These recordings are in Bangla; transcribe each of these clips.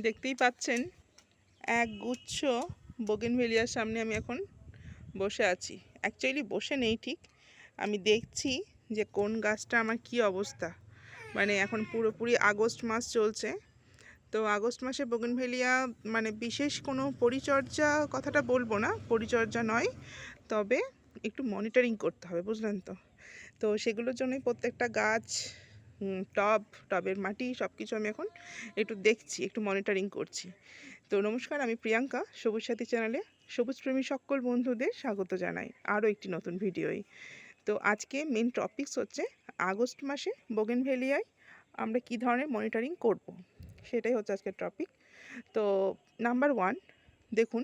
দেখতেই পাচ্ছেন এক গুচ্ছ বোগেনভেলিয়ার সামনে আমি এখন বসে আছি। অ্যাকচুয়ালি বসে নেই ঠিক। আমি দেখছি যে কোন গাছটা আমার কি অবস্থা। মানে এখন পুরোপুরি আগস্ট মাস চলছে। তো আগস্ট মাসে বোগেনভেলিয়া মানে বিশেষ কোনো পরিচর্যা কথাটা বলব না, পরিচর্যা নয়। তবে একটু মনিটরিং করতে হবে, বুঝলেন তো। তো সেগুলোর জন্যই প্রত্যেকটা গাছ টব, টবের মাটি সব কিছু আমি এখন একটু দেখছি, একটু মনিটরিং করছি। তো নমস্কার, আমি প্রিয়াঙ্কা, সবুজ সাথী চ্যানেলে সবুজ প্রেমী সকল বন্ধুদের স্বাগত জানাই আরও একটি নতুন ভিডিওই তো আজকে মেন টপিকস হচ্ছে আগস্ট মাসে বোগেনভেলিয়ায় আমরা কী ধরনের মনিটরিং করব। সেটাই হচ্ছে আজকের টপিক তো নাম্বার ওয়ান দেখুন,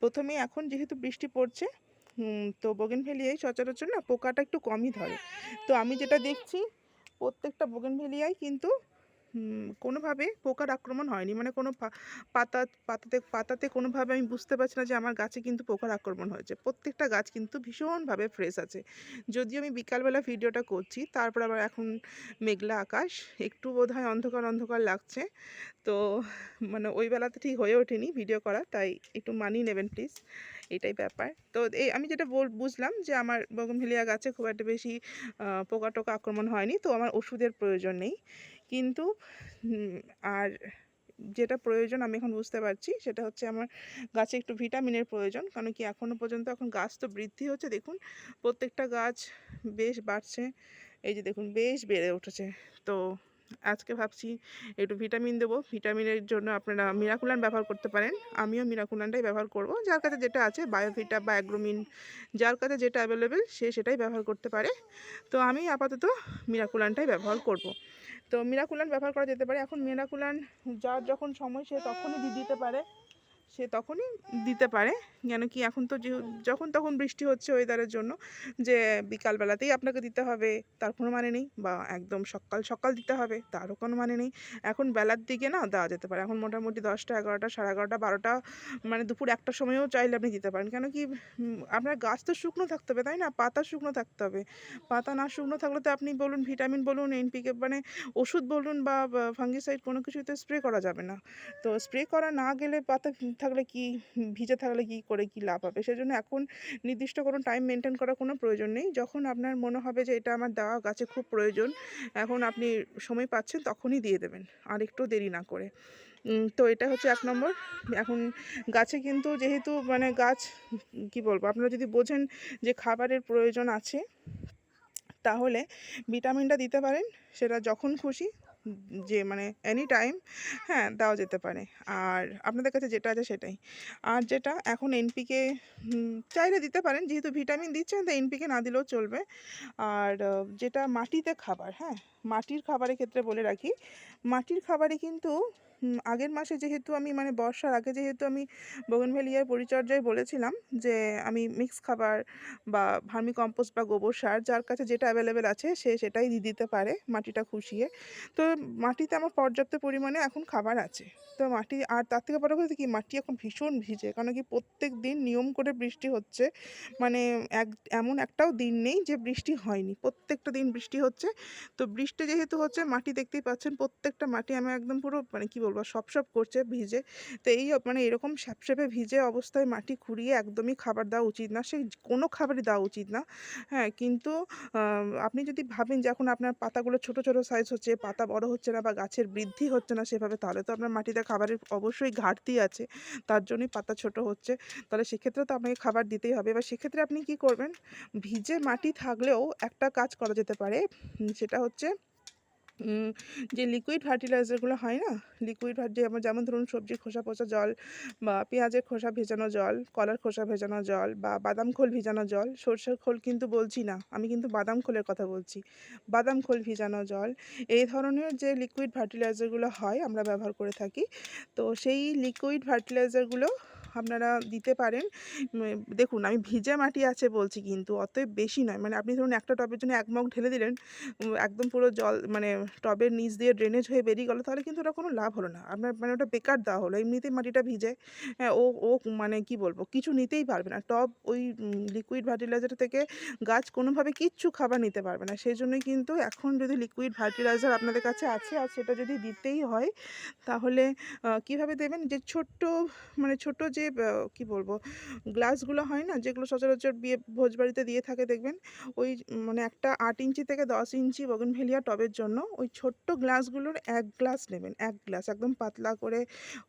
প্রথমে এখন যেহেতু বৃষ্টি পড়ছে তো তো বোগেনভেলিয়ায় সচরাচর না পোকাটা একটু কমই ধরে। তো আমি যেটা দেখছি প্রত্যেকটা বোগেনভেলিয়াই কিন্তু কোনোভাবে পোকার আক্রমণ হয়নি। মানে কোনো পাতা, পাতাতে পাতাতে কোনোভাবে আমি বুঝতে পারছি না যে আমার গাছে কিন্তু পোকার আক্রমণ হয়েছে। প্রত্যেকটা গাছ কিন্তু ভীষণভাবে ফ্রেশ আছে। যদিও আমি বিকালবেলা ভিডিওটা করছি, তারপর আবার এখন মেঘলা আকাশ, একটু বোধহয় অন্ধকার অন্ধকার লাগছে। তো মানে ওই বেলাতে ঠিক হয়ে ওঠেনি ভিডিও করা, তাই একটু মানিয়ে নেবেন প্লিজ এটাই ব্যাপার। তো এই আমি যেটা বল, বুঝলাম যে আমার বগনভেলিয়া গাছে খুব একটা বেশি পোকা টোকা আক্রমণ হয়নি, তো আমার ওষুধের প্রয়োজন নেই। কিন্তু আর যেটা প্রয়োজন আমি এখন বুঝতে পারছি সেটা হচ্ছে আমার গাছে একটু ভিটামিনের প্রয়োজন। কারণ কি এখনও পর্যন্ত এখন গাছ তো বৃদ্ধি হচ্ছে। দেখুন, প্রত্যেকটা গাছ বেশ বাড়ছে। এই যে দেখুন, বেশ বেড়ে উঠেছে। তো আজকে ভাবছি একটু ভিটামিন দেবো। ভিটামিনের জন্য আপনারা মিরাকুলান ব্যবহার করতে পারেন। আমিও মিরাকুলানটাই ব্যবহার করব। যার কাছে যেটা আছে, বায়োভিটা বা অ্যাগ্রোমিন, যার কাছে যেটা অ্যাভেলেবেল সে সেটাই ব্যবহার করতে পারে। তো আমি আপাতত মিরাকুলানটাই ব্যবহার করব। তো মিরাকুলান ব্যবহার করা যেতে পারে। এখন মিরাকুলান যার যখন সময় সে তখনই দিয়ে দিতে পারে। সে তখনই দিতে পারে। কেন কি এখন তো যখন তখন বৃষ্টি হচ্ছে ওয়েদারের জন্য, যে বিকালবেলাতেই আপনাকে দিতে হবে, তার কোনো মানে নেই। বা একদম সকাল সকাল দিতে হবে, তারও কোনো মানে নেই। এখন বেলার দিকে না দেওয়া যেতে পারে। এখন মোটামুটি দশটা, এগারোটা, সাড়ে এগারোটা, বারোটা মানে দুপুর একটার সময়ও চাইলে আপনি দিতে পারেন। কেন কি আপনার গাছ তো শুকনো থাকতে হবে, তাই না? পাতা শুকনো থাকতে হবে। পাতা না শুকনো থাকলে তো আপনি বলুন ভিটামিন বলুন এনপিকে মানে ওষুধ বলুন বা ফাঙ্গিসাইড কোনো কিছুতে স্প্রে করা যাবে না। তো স্প্রে করা না গেলে পাতা থাকলে কি, ভিজে থাকলে কি করে কি লাভ হবে? সেজন্য এখন নির্দিষ্ট কোনো টাইম মেনটেন করার কোনো প্রয়োজন নেই। যখন আপনার মনে হবে যে এটা আমার দেওয়া গাছে খুব প্রয়োজন, এখন আপনি সময় পাচ্ছেন তখনই দিয়ে দেবেন, আর একটু দেরি না করে। তো এটা হচ্ছে এক নম্বর। এখন গাছে কিন্তু যেহেতু মানে গাছ, কি বলব, আপনারা যদি বোঝেন যে খাবারের প্রয়োজন আছে, তাহলে ভিটামিনটা দিতে পারেন, সেটা যখন খুশি যে মানে এনি টাইম হ্যাঁ দেওয়া যেতে পারে। আর আপনাদের কাছে যেটা আছে সেটাই। আর যেটা এখন এনপিকে চাইলে দিতে পারেন, যেহেতু ভিটামিন দিচ্ছেন, তো এনপিকে না দিলেও চলবে। আর যেটা মাটিতে খাবার হ্যাঁ মাটির খাবারের ক্ষেত্রে বলে রাখি, মাটির খাবারে কিন্তু আগের মাসে যেহেতু আমি মানে বর্ষার আগে যেহেতু আমি বোগেনভেলিয়ার পরিচর্যায় বলেছিলাম যে আমি মিক্স খাবার বা ভার্মি কম্পোস্ট বা গোবর সার যার কাছে যেটা অ্যাভেলেবেল আছে সে সেটাই দিয়ে দিতে পারে মাটিটা খুশিয়ে। তো মাটিতে আমার পর্যাপ্ত পরিমাণে এখন খাবার আছে। তো মাটি, আর তার থেকে বড় কথা কি, মাটি এখন ভীষণ ভিজে, কারণ কি প্রত্যেক দিন নিয়ম করে বৃষ্টি হচ্ছে মানে এক, এমন একটাও দিন নেই যে বৃষ্টি হয়নি, প্রত্যেকটা দিন বৃষ্টি হচ্ছে। তো বৃষ্টি যেহেতু হচ্ছে মাটি দেখতেই পাচ্ছেন, প্রত্যেকটা মাটি আমি একদম পুরো মানে কি বলব সব সব করছে ভিজে। তো এই মানে এরকম স্যাপস্যাপে ভিজে অবস্থায় মাটি খুঁড়িয়ে একদমই খাবার দেওয়া উচিত না। সে কোনো খাবারই দেওয়া উচিত না। হ্যাঁ কিন্তু আপনি যদি ভাবেন যে এখন আপনার পাতাগুলো ছোট ছোট সাইজ হচ্ছে, পাতা বড় হচ্ছে না বা গাছের বৃদ্ধি হচ্ছে না সেভাবে, তাহলে তো আপনার মাটিতে খাবারের অবশ্যই ঘাটতি আছে। তার জন্যই পাতা ছোট হচ্ছে। তাহলে সেক্ষেত্রে তো আপনাকে খাবার দিতেই হবে। এবার সেক্ষেত্রে আপনি কি করবেন? ভিজে মাটি থাকলেও একটা কাজ করা যেতে পারে। সেটা হচ্ছে যে লিকুইড ফার্টিলাইজারগুলো হয় না লিকুইড যেমন যেমন ধরুন সবজির খোসা পচা জল বা পেঁয়াজের খোসা ভেজানো জল, কলার খোসা ভেজানো জল বা বাদাম খোল ভিজানো জল, সর্ষের খোল কিন্তু বলছি না, আমি কিন্তু বাদাম খোলের কথা বলছি। বাদাম খোল ভিজানো জল, এই ধরনের যে লিকুইড ফার্টিলাইজারগুলো হয় আমরা ব্যবহার করে থাকি, তো সেই লিকুইড ফার্টিলাইজারগুলো আপনারা দিতে পারেন। দেখুন আমি ভিজে মাটি আছে বলছি কিন্তু অতএব বেশি নয়। মানে আপনি ধরুন একটা টবের জন্য এক মগ ঢেলে দিলেন একদম পুরো জল মানে টবের নিচ দিয়ে ড্রেনেজ হয়ে বেরিয়ে গেলো তাহলে কিন্তু ওটা কোনো লাভ হলো না। আপনার মানে ওটা বেকার দেওয়া হলো। এমনিতেই মাটিটা ভিজে হ্যাঁ ও ও মানে কি বলব কিছু নিতেই পারবে না। টব ওই লিকুইড ফার্টিলাইজার থেকে গাছ কোনোভাবে কিচ্ছু খাবার নিতে পারবে না। সেই জন্যই কিন্তু এখন যদি লিকুইড ফার্টিলাইজার আপনাদের কাছে আছে আর সেটা যদি দিতেই হয়, তাহলে কীভাবে দেবেন? যে ছোট্ট মানে ছোট যে কি বলব, গ্লাসগুলো হয় না, যেগুলো সচরাচর বিয়ে, ভোজবাড়িতে দিয়ে থাকে দেখবেন, ওই মানে একটা আট ইঞ্চি থেকে দশ ইঞ্চি বগনভেলিয়া টবের জন্য ওই ছোট্ট গ্লাসগুলোর এক গ্লাস নেবেন, এক গ্লাস, একদম পাতলা করে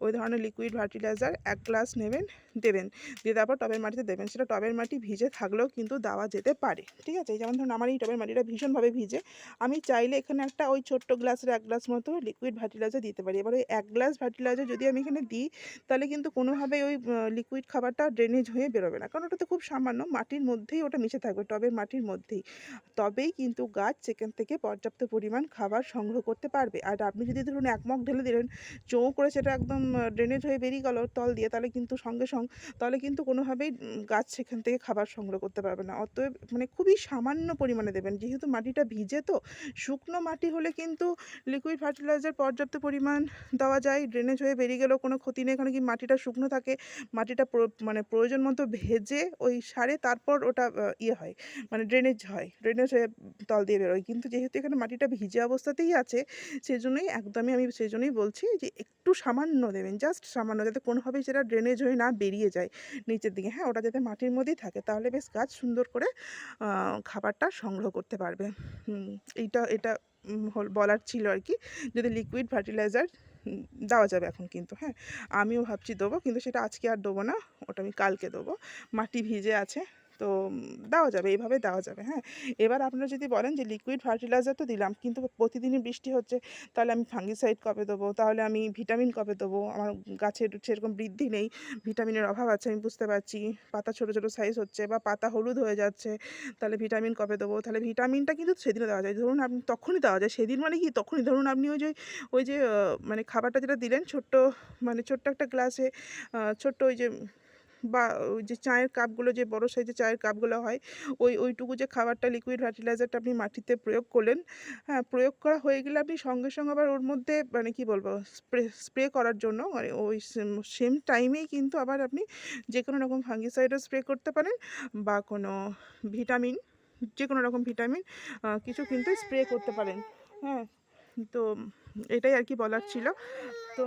ওই ধরনের লিকুইড ফার্টিলাইজার এক গ্লাস নেবেন, দেবেন, দিয়ে তারপর টবের মাটিতে দেবেন, সেটা টবের মাটি ভিজে থাকলেও কিন্তু দেওয়া যেতে পারে, ঠিক আছে? যেমন ধরুন আমার এই টবের মাটিটা ভীষণভাবে ভিজে, আমি চাইলে এখানে একটা ওই ছোট্ট গ্লাসের এক গ্লাস মতো লিকুইড ফার্টিলাইজার দিতে পারি, এবার ওই এক গ্লাস ফার্টিলাইজার যদি আমি এখানে দিই, তাহলে কিন্তু কোনোভাবেই ওই লিকুইড খাবারটা ড্রেনেজ হয়ে বেরোবে না। কারণ ওটা তো খুব সামান্য মাটির মধ্যেই ওটা মিশে থাকবে, টবের মাটির মধ্যেই। তবেই কিন্তু গাছ সেখান থেকে পর্যাপ্ত পরিমাণ খাবার সংগ্রহ করতে পারবে। আর আপনি যদি ধরুন এক মগ ঢেলে দিলেন চৌ করে সেটা একদম ড্রেনেজ হয়ে বেরিয়ে গেল তল দিয়ে, তাহলে কিন্তু সঙ্গে সঙ্গে তাহলে কিন্তু কোনোভাবেই গাছ সেখান থেকে খাবার সংগ্রহ করতে পারবে না। অতএব মানে খুবই সামান্য পরিমাণে দেবেন। যেহেতু মাটিটা ভিজে তো, শুকনো মাটি হলে কিন্তু লিকুইড ফার্টিলাইজার পর্যাপ্ত পরিমাণ দেওয়া যায়। ড্রেনেজ হয়ে বেরিয়ে গেলেও কোনো ক্ষতি নেই। কারণ কি মাটিটা শুকনো থাকে? মাটিটা মানে প্রয়োজন মতো ভেজে ওই সারে তারপর ওটা ইয়ে হয় মানে ড্রেনেজ হয় ড্রেনেজ হয়ে তল দিয়ে বেরোয়। কিন্তু যেহেতু এখানে মাটিটা ভিজে অবস্থাতেই আছে সেই জন্যই একদমই আমি সেই জন্যই বলছি যে একটু সামান্য দেবেন জাস্ট সামান্য, যাতে কোনোভাবেই সেটা ড্রেনেজ হয়ে না বেরিয়ে যায় নিচের দিকে। হ্যাঁ ওটা যাতে মাটির মধ্যেই থাকে, তাহলে বেশ গাছ সুন্দর করে খাবারটা সংগ্রহ করতে পারবে। এইটা, এটা বলার ছিল আর কি। যদি লিকুইড ফার্টিলাইজার দেওয়া যাবে এখন কিন্তু হ্যাঁ। আমিও ভাবছি দেবো, কিন্তু সেটা আজকে আর দেবো না, ওটা আমি কালকে দেবো। মাটি ভিজে আছে। তো দেওয়া যাবে এইভাবে দেওয়া যাবে হ্যাঁ? এবার আপনারা যদি বলেন যে লিকুইড ফার্টিলাইজার তো দিলাম, কিন্তু প্রতিদিনই বৃষ্টি হচ্ছে, তাহলে আমি ফাঙ্গিসাইড কবে দেবো? তাহলে আমি ভিটামিন কবে দেবো? আমার গাছের সেরকম বৃদ্ধি নেই ভিটামিনের অভাব আছে, আমি বুঝতে পারছি। পাতা ছোটো ছোটো সাইজ হচ্ছে বা পাতা হলুদ হয়ে যাচ্ছে, তাহলে ভিটামিন কবে দেবো? তাহলে ভিটামিনটা কিন্তু সেদিনও দেওয়া যায়। ধরুন আপনি, তখনই দেওয়া যায়, সেদিন মানে কি? তখনই, ধরুন আপনি ওই যে ওই যে মানে খাবারটা যেটা দিলেন ছোট্ট মানে ছোট্ট একটা গ্লাসে ছোট্ট ওই যে যে চায়ের কাপগুলো যে বড় সাইজের চায়ের কাপগুলো হয়, ওই, ওইটুকু যে খাবারটা লিকুইড ফার্টিলাইজারটা আপনি মাটিতে প্রয়োগ করলেন হ্যাঁ প্রয়োগ করা হয়ে গেলে আপনি সঙ্গে সঙ্গে আবার ওর মধ্যে মানে কি বলব স্প্রে স্প্রে করার জন্য মানে ওই সেম টাইমেই কিন্তু আবার আপনি যে কোনো রকম ফাঙ্গিসাইডও স্প্রে করতে পারেন বা কোনো ভিটামিন যে কোনো রকম ভিটামিন কিছু কিন্তু স্প্রে করতে পারেন। হ্যাঁ তো এটাই আর কি বলার ছিল। তো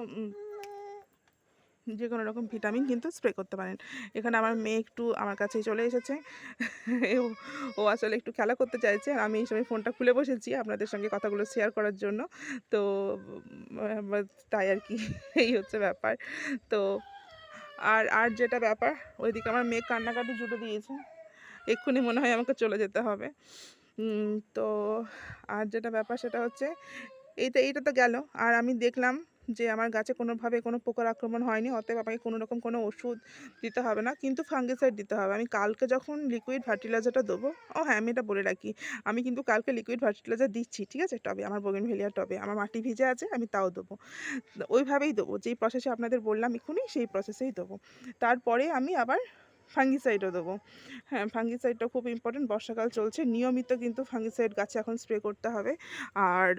যে কোনো রকম ভিটামিন কিন্তু স্প্রে করতে পারেন। এখানে আমার মেয়ে একটু আমার কাছেই চলে এসেছে। ও আসলে একটু খেলা করতে চাইছে। আর আমি এই সময় ফোনটা খুলে বসেছি আপনাদের সঙ্গে কথাগুলো শেয়ার করার জন্য। তো তাই আর কি, এই হচ্ছে ব্যাপার। তো, আর আর যেটা ব্যাপার, ওইদিকে আমার মেয়ে কান্নাকাটি জুটে দিয়েছে। এক্ষুনি মনে হয় আমাকে চলে যেতে হবে। তো, আর যেটা ব্যাপার সেটা হচ্ছে, এইটা এইটা তো গেল। আর আমি দেখলাম যে আমার গাছে কোনোভাবে কোনো পোকার আক্রমণ হয়নি, অতএব আমাকে কোনো রকম কোনো ওষুধ দিতে হবে না, কিন্তু ফাঙ্গিসাইড দিতে হবে। আমি কালকে যখন লিকুইড ফার্টিলাইজারটা দেবো, ও হ্যাঁ আমি এটা বলে রাখি, আমি কিন্তু কালকে লিকুইড ফার্টিলাইজার দিচ্ছি, ঠিক আছে? টবে, আমার বগেনভেলিয়া টবে, আমার মাটি ভিজে আছে, আমি তাও দেবো। ওইভাবেই দেবো, যেই প্রসেসে আপনাদের বললাম এক্ষুনি সেই প্রসেসেই দেবো। তারপরে আমি আবার ফাঙ্গিসাইডও দেবো। হ্যাঁ ফাঙ্গিসাইডটা খুব ইম্পর্টেন্ট বর্ষাকাল চলছে, নিয়মিত কিন্তু ফাঙ্গিসাইড গাছে এখন স্প্রে করতে হবে। আর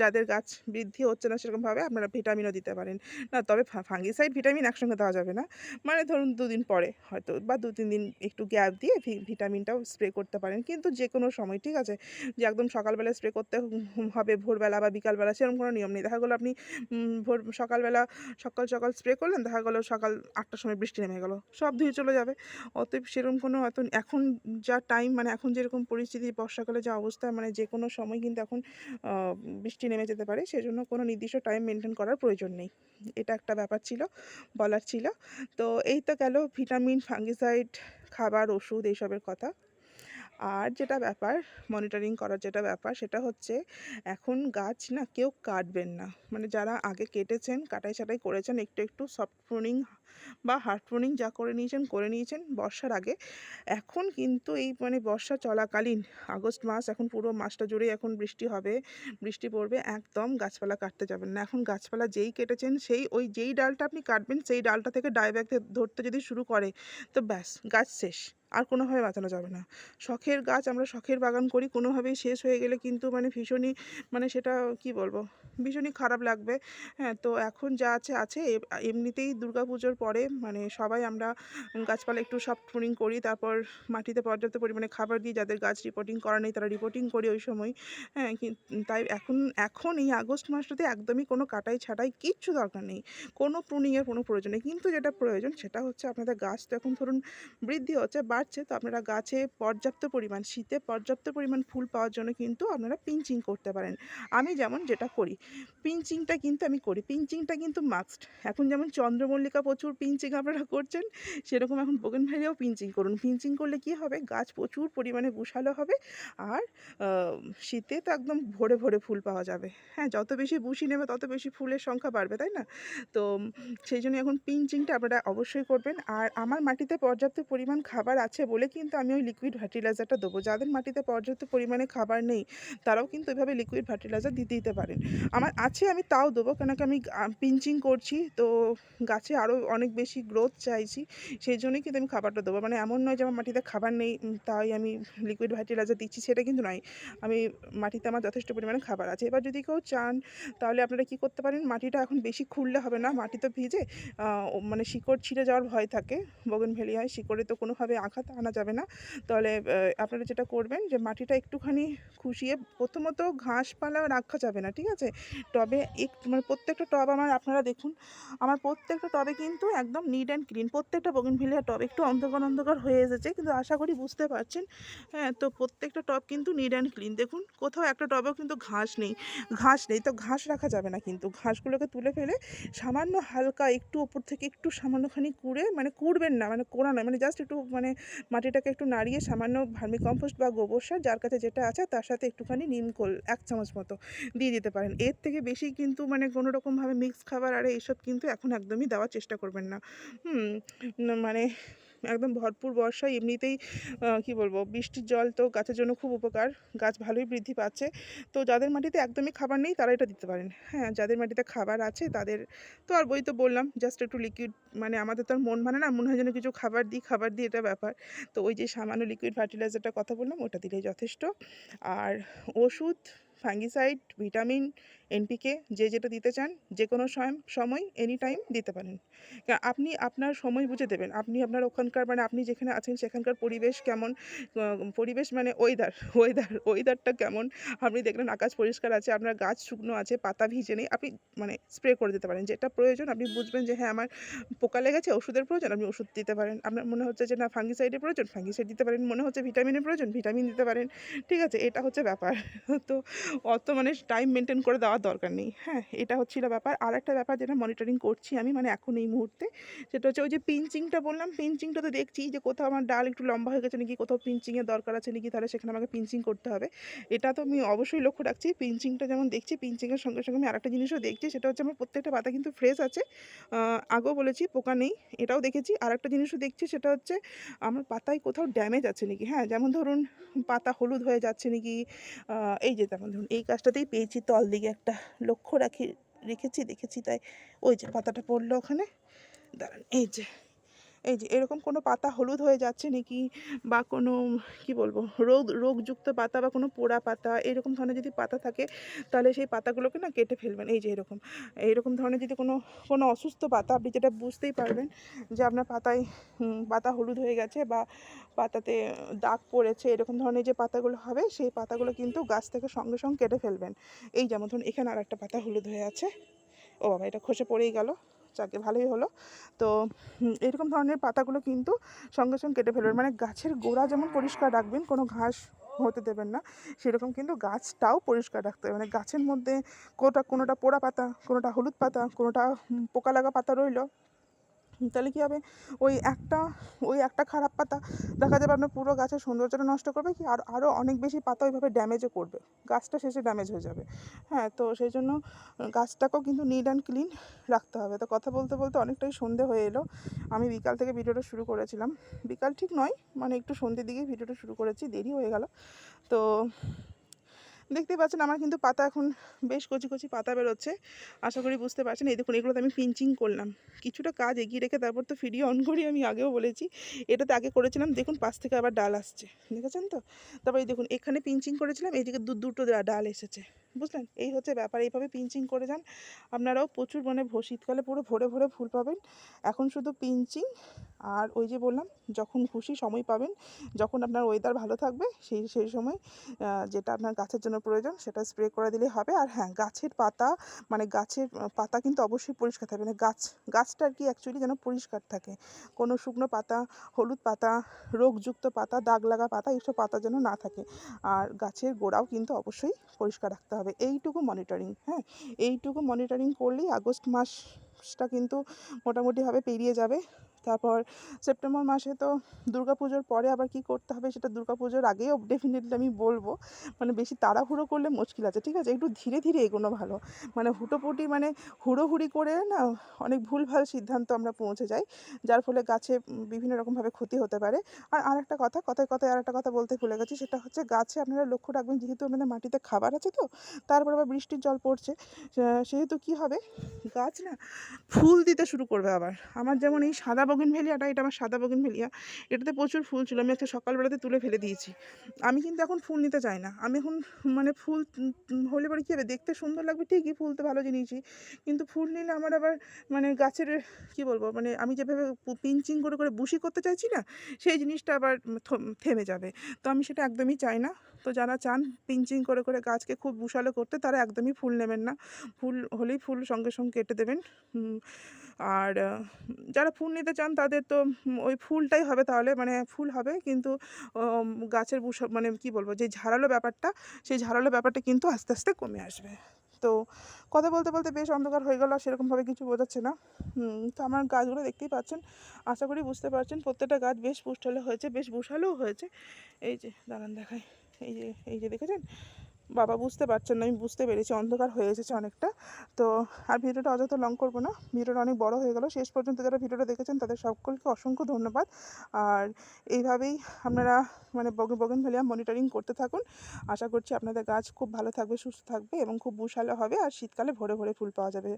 যাদের গাছ বৃদ্ধি হচ্ছে না সেরকমভাবে আপনারা ভিটামিনও দিতে পারেন। না, তবে ফাঙ্গিসাইড ভিটামিন একসঙ্গে দেওয়া যাবে না। মানে ধরুন দুদিন পরে হয়তো, বা দু, তিন দিন একটু গ্যাপ দিয়ে ভিটামিনটাও স্প্রে করতে পারেন। কিন্তু যে কোনো সময়, ঠিক আছে? যে একদম সকালবেলা স্প্রে করতে হবে, ভোরবেলা বা বিকালবেলা, সেরকম কোনো নিয়ম নেই। দেখা গেলো আপনি ভোর, সকালবেলা সকাল সকাল স্প্রে করলেন, দেখা গেলো সকাল আটটার সময় বৃষ্টি নেমে গেলো। সব ধুয়ে চলে যাবে। অতএব সেরকম কোনো এত এখন যা টাইম মানে এখন যেরকম পরিস্থিতি, বর্ষাকালে যা অবস্থা মানে যে কোনো সময় কিন্তু এখন বৃষ্টি নেমে যেতে পারে। সেজন্য কোনো নির্দিষ্ট টাইম মেনটেন করার প্রয়োজন নেই। এটা একটা ব্যাপার ছিল, বলার ছিল। তো এই তো গেল ভিটামিন ফাঙ্গিসাইড খাবার, ওষুধ এইসবের কথা। আর যেটা ব্যাপার মনিটরিং করার যেটা ব্যাপার, সেটা হচ্ছে এখন গাছ না কেউ কাটবেন না। মানে যারা আগে কেটেছেন কাটাই ছাটাই করেছেন, একটু একটু সফট প্রুনিং বা হার্ড প্রুনিং যা করে নিয়েছেন করে নিয়েছেন বর্ষার আগে। এখন কিন্তু এই মানে বর্ষা চলাকালীন আগস্ট মাস, এখন পুরো মাসটা জুড়েই এখন বৃষ্টি হবে, বৃষ্টি পড়বে, একদম গাছপালা কাটতে যাবেন না। এখন গাছপালা যেই কেটেছেন, সেই ওই যেই ডালটা আপনি কাটবেন, সেই ডালটা থেকে ডাইব্যাক ধরতে যদি শুরু করে, তো ব্যাস, গাছ শেষ, আর কোনোভাবে বাঁচানো যাবে না। শখের গাছ আমরা শখের বাগান করি, কোনোভাবেই শেষ হয়ে গেলে কিন্তু মানে ভীষণই মানে সেটা কি বলব? ভীষণই খারাপ লাগবে। হ্যাঁ তো এখন যা আছে আছে এমনিতেই দুর্গাপুজোর পরে মানে সবাই আমরা গাছপালা একটু সফট প্রুনিং করি, তারপর মাটিতে পর্যাপ্ত পরিমাণে খাবার দিই, যাদের গাছ রিপোর্টিং করা নেই তারা রিপোর্টিং করি ওই সময়। হ্যাঁ তাই এখন এখন এই আগস্ট মাসটাতে একদমই কোনো কাটাই ছাটাই কিচ্ছু দরকার নেই। কোনো প্রুনিংয়ের কোনো প্রয়োজন নেই। কিন্তু যেটা প্রয়োজন সেটা হচ্ছে আপনাদের গাছ তো এখন ধরুন বৃদ্ধি হচ্ছে, বাড়ছে, তো আপনারা গাছে পর্যাপ্ত পরিমাণ, শীতে পর্যাপ্ত পরিমাণ ফুল পাওয়ার জন্য কিন্তু আপনারা পিঞ্চিং করতে পারেন। আমি যেমন যেটা করি পিঞ্চিংটা কিন্তু আমি করি। পিঞ্চিংটা কিন্তু মাস্ট এখন যেমন চন্দ্রমল্লিকা প্রচুর পিঞ্চিং আপনারা করছেন, সেরকম এখন বোগেনভেলিয়াও পিঞ্চিং করুন। পিঞ্চিং করলে কি হবে? গাছ প্রচুর পরিমাণে বুশালো হবে আর শীতে তো একদম ভরে ভরে ফুল পাওয়া যাবে। হ্যাঁ যত বেশি বুশি নেবে তত বেশি ফুলের সংখ্যা বাড়বে, তাই না? তো সেই জন্য এখন পিঞ্চিংটা আপনারা অবশ্যই করবেন। আর আমার মাটিতে পর্যাপ্ত পরিমাণ খাবার আছে বলে কিন্তু আমি ওই লিকুইড ফার্টিলাইজারটা দেবো। যাদের মাটিতে পর্যাপ্ত পরিমাণে খাবার নেই, তারাও কিন্তু এভাবে লিকুইড ফার্টিলাইজার দিতে দিতে পারেন। আমার আছে, আমি তাও দেবো। কেন কি আমি পিঞ্চিং করছি, তো গাছে আরও অনেক বেশি গ্রোথ চাইছি সেই জন্যই কিন্তু আমি খাবারটা দেবো। মানে এমন নয় যে আমার মাটিতে খাবার নেই তাই আমি লিকুইড ফার্টিলাইজার দিচ্ছি, সেটা কিন্তু নয়। আমি মাটিতে আমার যথেষ্ট পরিমাণে খাবার আছে। এবার যদি কেউ চান, তাহলে আপনারা কি করতে পারেন? মাটিটা এখন বেশি খুললে হবে না, মাটি তো ভিজে মানে শিকড় ছিঁড়ে যাওয়ার ভয় থাকে। বগন ভেলি হয় শিকড়ে তো কোনোভাবে আঘাত আনা যাবে না। তাহলে আপনারা যেটা করবেন যে মাটিটা একটুখানি খুশিয়ে, প্রথমত ঘাসপালা রাখা যাবে না, ঠিক আছে? টবে একটু মানে প্রত্যেকটা টব আমার, আপনারা দেখুন, আমার প্রত্যেকটা টবে কিন্তু একদম নিট অ্যান্ড ক্লিন প্রত্যেকটা বগনভিলিয়া টব একটু অন্ধকার অন্ধকার হয়ে এসেছে, কিন্তু আশা করি বুঝতে পারছেন। হ্যাঁ তো প্রত্যেকটা টব কিন্তু নিট অ্যান্ড ক্লিন দেখুন, কোথাও একটা টবেও কিন্তু ঘাস নেই ঘাস নেই, তো ঘাস রাখা যাবে না কিন্তু। ঘাসগুলোকে তুলে ফেলে সামান্য হালকা একটু ওপর থেকে একটু সামান্যখানি কুড়ে মানে কুড়বেন না মানে কোড়া নয় মানে জাস্ট একটু মানে মাটিটাকে একটু নাড়িয়ে সামান্য ভার্মি কম্পোস্ট বা গোবর সার, যার কাছে যেটা আছে তার সাথে একটুখানি নিম নিমকোল এক চামচ মতো দিয়ে দিতে পারেন। এর থেকে বেশি কিন্তু মানে কোনো রকমভাবে মিক্স খাবার, আর এইসব কিন্তু এখন একদমই দেওয়ার চেষ্টা করবেন না। হুম, না মানে একদম ভরপুর বর্ষায় এমনিতেই কি বলব, বৃষ্টির জল তো গাছের জন্য খুব উপকার। গাছ ভালোই বৃদ্ধি পাচ্ছে। তো যাদের মাটিতে একদমই খাবার নেই তারা এটা দিতে পারেন। হ্যাঁ যাদের মাটিতে খাবার আছে, তাদের তো আর বই তো বললাম জাস্ট একটু লিকুইড মানে আমাদের তো আর মন মানে না, মনে হয় যেন কিছু খাবার দিই খাবার দিই, এটা ব্যাপার। তো ওই যে সামান্য লিকুইড ফার্টিলাইজারটার কথা বললাম, ওটা দিলেই যথেষ্ট। আর ওষুধ ফাঙ্গিসাইড ভিটামিন এনপিকে যে যেটা দিতে চান যে কোনো সময়- সময় এনি টাইম দিতে পারেন। আপনি আপনার সময় বুঝে দেবেন। আপনি আপনার ওখানকার মানে আপনি যেখানে আছেন, সেখানকার পরিবেশ কেমন পরিবেশ মানে ওয়েদার ওয়েদার ওয়েদারটা কেমন। আপনি দেখলেন আকাশ পরিষ্কার আছে, আপনার গাছ শুকনো আছে, পাতা ভিজে নেই, আপনি মানে স্প্রে করে দিতে পারেন। যেটা প্রয়োজন, আপনি বুঝবেন যে হ্যাঁ আমার পোকা লেগেছে, ওষুধের প্রয়োজন, আপনি ওষুধ দিতে পারেন। আপনার মনে হচ্ছে যে না ফাঙ্গিসাইডের প্রয়োজন ফাঙ্গিসাইড দিতে পারেন। মনে হচ্ছে ভিটামিনের প্রয়োজন ভিটামিন দিতে পারেন। ঠিক আছে, এটা হচ্ছে ব্যাপার। তো অত মানে টাইম মেনটেন করে দেওয়ার দরকার নেই। হ্যাঁ এটা হচ্ছিল ব্যাপার। আর একটা ব্যাপার যেটা মনিটরিং করছি আমি মানে এখন এই মুহূর্তে, সেটা হচ্ছে ওই যে পিঞ্চিংটা বললাম পিঞ্চিংটা তো দেখছি যে কোথাও আমার ডাল একটু লম্বা হয়ে গেছে নাকি, কোথাও পিঞ্চিংয়ের দরকার আছে নাকি, তাহলে সেখানে আমাকে পিঞ্চিং করতে হবে। এটা তো আমি অবশ্যই লক্ষ্য রাখছি। পিঞ্চিংটা যেমন দেখছি পিঞ্চিংয়ের সঙ্গে সঙ্গে আমি আরেকটা জিনিসও দেখছি, সেটা হচ্ছে আমার প্রত্যেকটা পাতা কিন্তু ফ্রেশ আছে। আগেও বলেছি, পোকা নেই, এটাও দেখেছি। আর একটা জিনিসও দেখছি, সেটা হচ্ছে আমার পাতায় কোথাও ড্যামেজ আছে নাকি হ্যাঁ যেমন ধরুন পাতা হলুদ হয়ে যাচ্ছে নাকি এই যে যেমন ধরুন এই গাছটাতেই পেয়েছি তল দিকে একটা লক্ষ্য রাখি রেখেছি দেখেছি তাই ওই যে পাতাটা পড়ল ওখানে। দাঁড়ান এই যে। এই যে এরকম কোনো পাতা হলুদ হয়ে যাচ্ছে নাকি? বা কোনো, কি বলব, রোগ, রোগযুক্ত পাতা বা কোনো পোড়া পাতা, এরকম ধরনের যদি পাতা থাকে, তাহলে সেই পাতাগুলোকে না কেটে ফেলবেন। এই যে এরকম এইরকম ধরনের যদি কোনো কোনো অসুস্থ পাতা, আপনি যেটা বুঝতেই পারবেন যে আপনার পাতায় পাতা হলুদ হয়ে গেছে বা পাতাতে দাগ পড়েছে, এরকম ধরনের যে পাতাগুলো হবে, সেই পাতাগুলো কিন্তু গাছ থেকে সঙ্গে সঙ্গে কেটে ফেলবেন। এই যেমন ধরুন, এখানে আর একটা পাতা হলুদ হয়ে আছে। ও বাবা, এটা খসে পড়েই গেল। যাকে ভালোই হলো। তো এরকম ধরনের পাতাগুলো কিন্তু সঙ্গে সঙ্গে কেটে ফেলবেন। মানে গাছের গোড়া যেমন পরিষ্কার রাখবেন, কোনো ঘাস হতে দেবেন না, সেরকম কিন্তু গাছটাও পরিষ্কার রাখতে হবে। মানে গাছের মধ্যে কোনোটা কোনোটা পোড়া পাতা, কোনোটা হলুদ পাতা, কোনোটা পোকা লাগা পাতা রইল তাহলে কী হবে? ওই একটা ওই একটা খারাপ পাতা দেখা যাবে আপনার পুরো গাছের সৌন্দর্যটা নষ্ট করবে কি? আর আরও অনেক বেশি পাতা ওইভাবে ড্যামেজও করবে। গাছটা শেষে ড্যামেজ হয়ে যাবে। হ্যাঁ তো সেই জন্য গাছটাকেও কিন্তু নিট অ্যান্ড ক্লিন রাখতে হবে। তো কথা বলতে বলতে অনেকটাই সন্ধে হয়ে এলো। আমি বিকাল থেকে ভিডিওটা শুরু করেছিলাম। বিকাল ঠিক নয় মানে একটু সন্ধ্যের দিকেই ভিডিওটা শুরু করেছি, দেরি হয়ে গেল। তো দেখতেই পাচ্ছেন আমার কিন্তু পাতা এখন বেশ কচি কচি পাতা বেরোচ্ছে। আশা করি বুঝতে পারছেন। এই দেখুন, এগুলোতে আমি পিঞ্চিং করলাম। কিছুটা কাজ এগিয়ে রেখে তারপর তো ফিরিয়ে অন করি, আমি আগেও বলেছি। এটাতে আগে করেছিলাম, দেখুন পাশ থেকে আবার ডাল আসছে। দেখেছেন তো? তারপর দেখুন, এখানে পিঞ্চিং করেছিলাম, এইদিকে দু দুটো ডাল এসেছে। বুঝলেন? এই হচ্ছে ব্যাপার, এইভাবে পিঞ্চিং করে যান। আপনারাও প্রচুর মানে শীতকালে পুরো ভরে ভরে ফুল পাবেন। এখন শুধু পিঞ্চিং আর ওই যে বললাম, যখন খুশি সময় পাবেন, যখন আপনার ওয়েদার ভালো থাকবে, সেই সেই সময় যেটা আপনার গাছের জন্য প্রয়োজন, সেটা স্প্রে করে দিলে হবে। আর হ্যাঁ গাছের পাতা মানে গাছের পাতা কিন্তু অবশ্যই পরিষ্কার থাকবে মানে গাছ, গাছটা আর কি অ্যাকচুয়ালি যেন পরিষ্কার থাকে। কোনো শুকনো পাতা, হলুদ পাতা, রোগযুক্ত পাতা, দাগ লাগা পাতা, এইসব পাতা যেন না থাকে। আর গাছের গোড়াও কিন্তু অবশ্যই পরিষ্কার রাখতে হবে। এইটুকু মনিটরিং হ্যাঁ? এইটুকু মনিটরিং করলেই আগস্ট মাসটা কিন্তু মোটামুটিভাবে পেরিয়ে যাবে। তারপর সেপ্টেম্বর মাসে তো দুর্গা পুজোর পরে আবার কি করতে হবে সেটা দুর্গাপুজোর আগেও ডেফিনেটলি আমি বলব। মানে বেশি তাড়াহুড়ো করলে মুশকিল আছে, ঠিক আছে? একটু ধীরে ধীরে এগোনো ভালো। মানে হুটোপুটি মানে হুড়োহুড়ি করে না, অনেক ভুলভাল সিদ্ধান্ত আমরা পৌঁছে যাই, যার ফলে গাছে বিভিন্ন রকমভাবে ক্ষতি হতে পারে। আর আরেকটা কথা, কথায় কথায় আরেকটা কথা বলতে ভুলে গেছি, সেটা হচ্ছে গাছে আপনারা লক্ষ্য রাখবেন, যেহেতু আমাদের মাটিতে খাবার আছে তো, তারপর আবার বৃষ্টির জল পড়ছে। সেহেতু কি হবে? গাছ না ফুল দিতে শুরু করবে আবার। আমার যেমন এই সাদা বগিনভেলিয়াটা এটা আমার সাদা বগিনভেলিয়া এটাতে প্রচুর ফুল ছিল, আমি একটা সকালবেলাতে তুলে ফেলে দিয়েছি। আমি কিন্তু এখন ফুল নিতে চাই না। আমি এখন মানে ফুল হলে পরে কী হবে? দেখতে সুন্দর লাগবে ঠিকই, ফুল তো ভালো জিনিসই। কিন্তু ফুল নিলে আমার আবার মানে গাছের, কি বলব মানে আমি যেভাবে পিঞ্চিং করে করে বুশি করতে চাইছি না, সেই জিনিসটা আবার থেমে যাবে। তো আমি সেটা একদমই চাই না। তো যারা চান পিঞ্চিং করে করে গাছকে খুব বুশালো করতে, তারা একদমই ফুল নেবেন না। ফুল হলেই ফুল সঙ্গে সঙ্গে কেটে দেবেন। আর যারা ফুল নিতে চান তাদের তো ওই ফুলটাই হবে তাহলে মানে ফুল হবে কিন্তু গাছের বুসা মানে কি বলব, যে ঝাড়ালো ব্যাপারটা, সেই ঝাড়ালো ব্যাপারটা কিন্তু আস্তে আস্তে কমে আসবে। তো কথা বলতে বলতে বেশ অন্ধকার হয়ে গেল সেরকমভাবে কিছু বোঝাচ্ছে না। তো আমার গাছগুলো দেখতেই পাচ্ছেন, আশা করি বুঝতে পারছেন, প্রত্যেকটা গাছ বেশ পুষ্টালো হয়েছে, বেশ বুসালোও হয়েছে। এই যে, দাঁড়ান দেখায় এই যে এই যে দেখেছেন? বাবা বুঝতে পারছেন না, আমি বুঝতে পেরেছি, অন্ধকার হয়ে এসেছে অনেকটা। তো আর ভিডিওটা অযথা লং করব না, ভিডিওটা অনেক বড় হয়ে গেল। শেষ পর্যন্ত যারা ভিডিওটা দেখেছেন, তাদের সকলকে অসংখ্য ধন্যবাদ। আর এইভাবেই আপনারা মানে বগন বগন ভ্যালিয়া মনিটরিং করতে থাকুন। আশা করছি আপনাদের গাছ খুব ভালো থাকবে, সুস্থ থাকবে এবং খুব বুশালো হবে আর শীতকালে ভরে ভরে ফুল পাওয়া যাবে।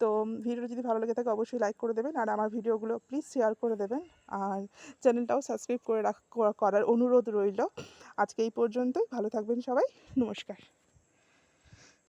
তো ভিডিওটা যদি ভালো লেগে থাকে, অবশ্যই লাইক করে দেবেন আর আমার ভিডিওগুলো প্লিজ শেয়ার করে দেবেন। আর চ্যানেলটাও সাবস্ক্রাইব করে রাখ, করার অনুরোধ রইল। আজকে এই পর্যন্তই, ভালো থাকবেন সবাই, নমস্কার। arkadaşlar.